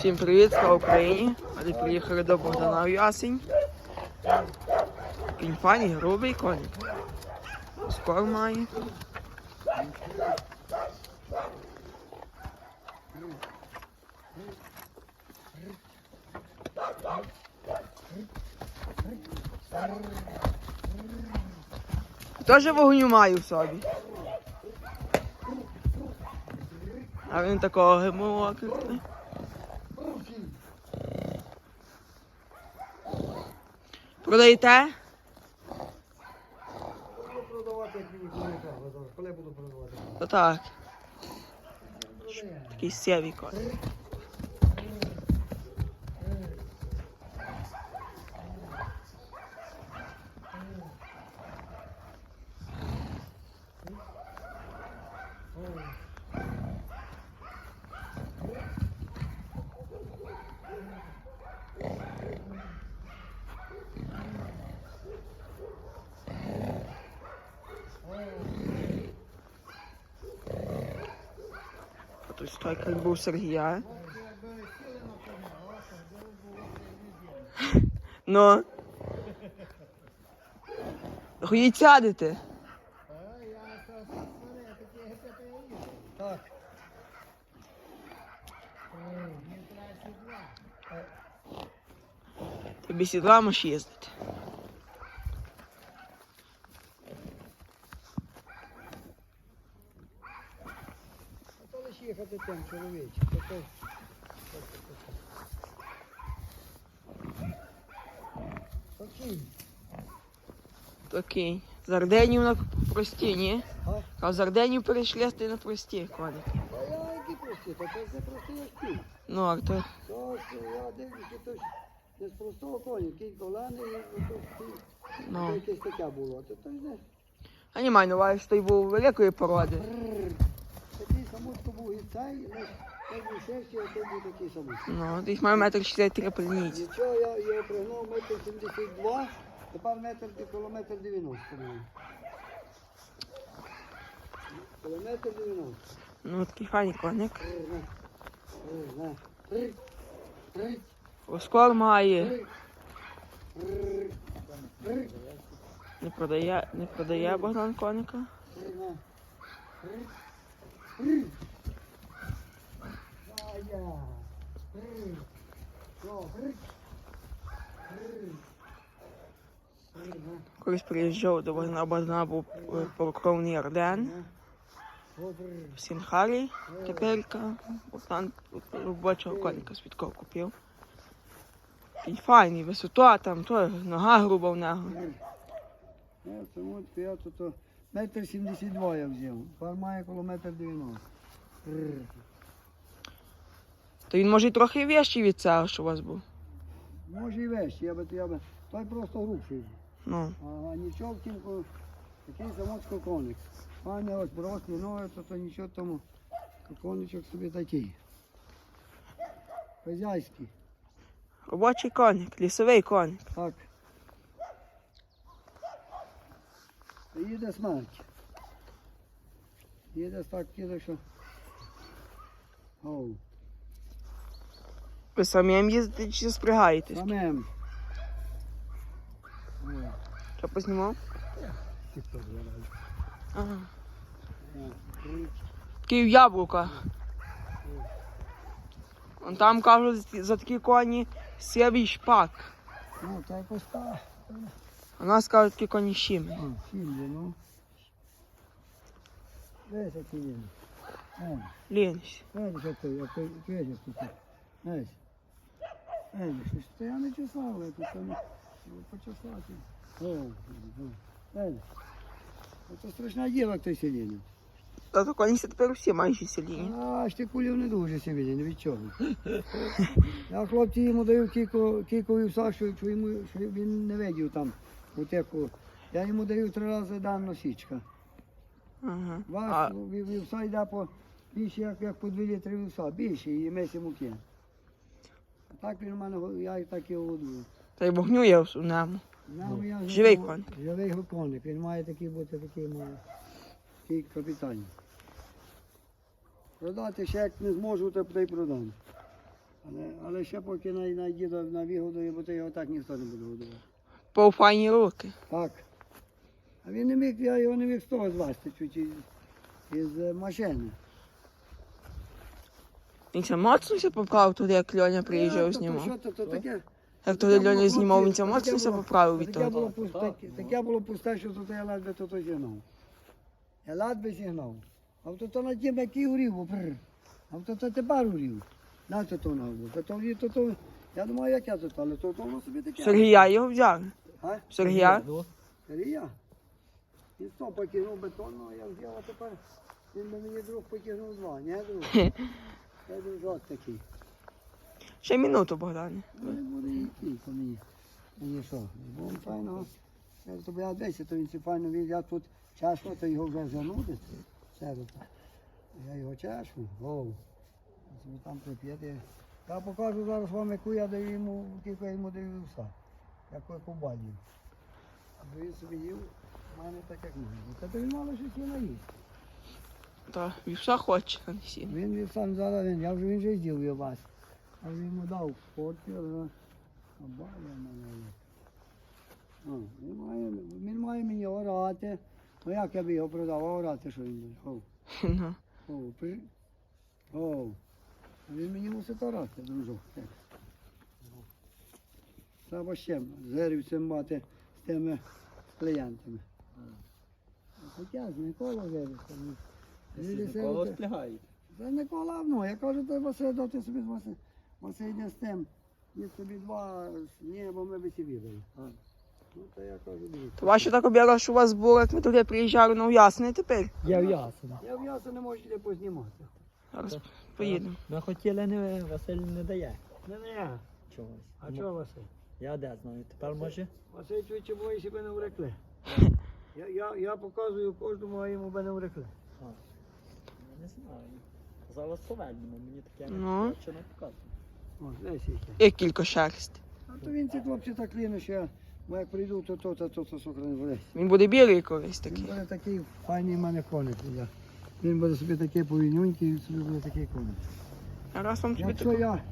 Всім привіт, слава Україні! Ми приїхали до Богдана в Ясень. Він файний, грубий коник. Скоро має. Теж вогню маю в собі. А він такого гимового крикне. Продаєте? Буду продавати, як мені коли. Буду продавати? То так. Такий сєвий коник. Стойка був Сергія. Ну. Ходіть сядете. Так. Тобі сідла можеш їздити. А то лише їхати тим чоловіче. То то- то кінь. З Арденів на прості, ні? А? А з Арденів перейшли ти на прості коники. А я які прості, то це не прості як кінь. Ну, а то То я дивлюся, то ж не з простого коня, кінь колений, і то кінь. Ну. якесь таке було. То то. А не маю на увазі, що той був великої породи. Бррр. Такий самотко був і цей, і наш- той був шерсті, а той був такий самотко. Ну, десь має метр 63 пильниці. Нічого, я його пригнув метр 72, тепер метр коло метр 90. маю. Коло 90. Ну, такий файний коник. Оскор має. Не продає, не продає Богдан коника. Колись приїжджав до Богдана був е, полукровний Арден. О, бррр. В Сінхарі теперка. Богдан робочого коника з підков купив. Він файний, висота там, то нога груба в нього. Я тому я то метр сімдесят два я взяв. Пар має коло метр дев'яносто. То він може й трохи вищий від цього, що у вас був. Може і вещі, я би, я би, той просто грубший. Ну, А нічого втімку, такий самочко коник. Пане ось брослі ноги, то, то нічого тому. Коничок собі такий. Хазяйський. робочий коник, лісовий коник. Так. Їде смерть. Їде так киде, що. Оу. Ви самим їздите чи спрягаєтесь? Самим. Що познімав? Ага. О, річ. Такий в. Вон там кажуть, за- такі коні сєвий шпак. Ну, та й поста. У нас кажуть, такі коні щими. А, сім'я, ну. Десь який він. Лінсь. Як той, як той, видиш, тут. Десь. Щось я не чесав, я тут там почесати. О. Це страшна діла, той сидіння. Та то коні тепер всі майже селіні. А, штикулів не дуже сидіння, від чого. Я хлопці йому даю кілько, кілько вівса, що, що, йому, що він не видів там у теку. Я йому даю три рази дан носічка. Ага. Ваш А, вівса йде по більше, як, як по 2 літри вівса, більше, і месі муки. А так він у мене, я і так його годую. та й вогню є в ньому. Нам я живий живу- коник. Живий коник, він має такий бути такий має. Такий капітальний. Продати ще як не зможу, то й продам. Але, але ще поки на, на діда на вигодує, бо то його так ніхто не буде годувати. По файні руки. Так. А він не міг, я його не міг з того звести, чуть із, із е, машини. Він це моцно все поправив туди, як Льоня Е, приїжджав, то- знімав. Що, то, то таке, Як туди Льоня знімав, він це моцно поправив від того. було, пусте, таке, таке було пусте, що тут я ледве то то зігнав. Я ледве зігнав. А то то на тім, який горів, прр. А то то тепер горів. На то то. То то, то, то, я думаю, як я тут, але то, воно собі таке. Сергія його взяли. А? Сергія? Сергія? Він сто покинув бетон, ну я взяв, а тепер він мені друг потягнув два, ні, друг? Це дружок такий. Ще минуту, Богдане. Ну, не буде йти по мені. Мені що? Бо файно. Я тобі я десь, то він ці файно він, я тут чесно, то його вже занудить. Так. Я його. Оу. Собі там прип'єте. Я покажу зараз вам, яку я даю йому, тільки я йому даю все. Яку яку бадію. Аби він собі їв, в мене так як має. Та то він мало щось і наїсть. Та вівса хоче на сіно. Він він сам зараз, він, я вже він вже з'їв його вас. А він йому дав фотки, але а баба мене є. О, Він має, він має мені орати. Ну як я б його продав, а орати що він буде? О, Ну. при... А Він мені мусить орати, дружок. Треба ще зерівцем мати з тими клієнтами. Хоча з Микола зерівцем. Микола встигає. Це не колавно. Я кажу, той Василь, доти собі з Василь. Йде з тим. Є собі два, ні, бо ми би ці відали. Ну, то я кажу, дивіться. То ваші так обіра, що у вас було, як ми туди приїжджали, ну ясне тепер. Я ясно. Я в не можу де познімати. Зараз поїдемо. Ми хотіли, не, Василь не дає Не, не я. чогось. А чого Василь? Я де знаю. Тепер може. Василь чує, чи бої себе не врекли. Я, я, я показую кожному, а йому би не врекли. Я не знаю. Зараз повернемо, мені таке Ну. не хоче не показує. О, десь яке. І кілька шерсть. А то він ці хлопці так кліну, що я, бо як прийду, то то, то, то, то, то, то, Він буде білий колись Він такий. буде такий файний в мене коник. буде. Він буде собі такий повільнюнький, він собі буде такий коник. А раз вам тобі Якщо таку. я,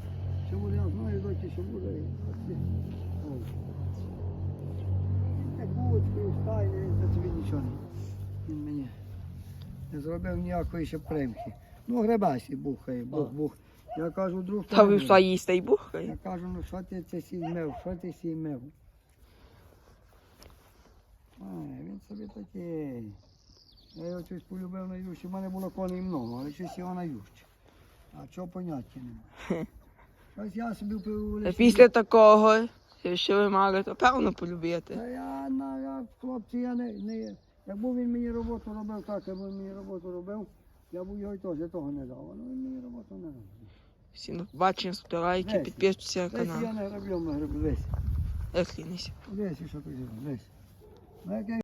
буде, я знаю, доки що буде. так стайний, він за тобі нічого. Він мені не зробив ніякої ще примхи. Ну, гребасі бухає, бух, бух. Я кажу, друг, Та тебе вівса їсти і бухає. я кажу, ну що ти це сіймев, що ти сіймев? Ай, він собі такий. Я його щось полюбив на ющі. У мене було коней много, але щось його на ющі. А чого поняття немає. Щось я собі Та після такого, що ви мали, то певно полюбити. Та я, на, я, хлопці, я не, не, якби він мені роботу робив так, якби він мені роботу робив, я б його й теж того не дав. Але він мені роботу не робив. Всі на побачення, ставте лайки, підписуйтесь на Десь я не граблю, ми граблю, десь. Ех, лінися. Десь, що ти зробив,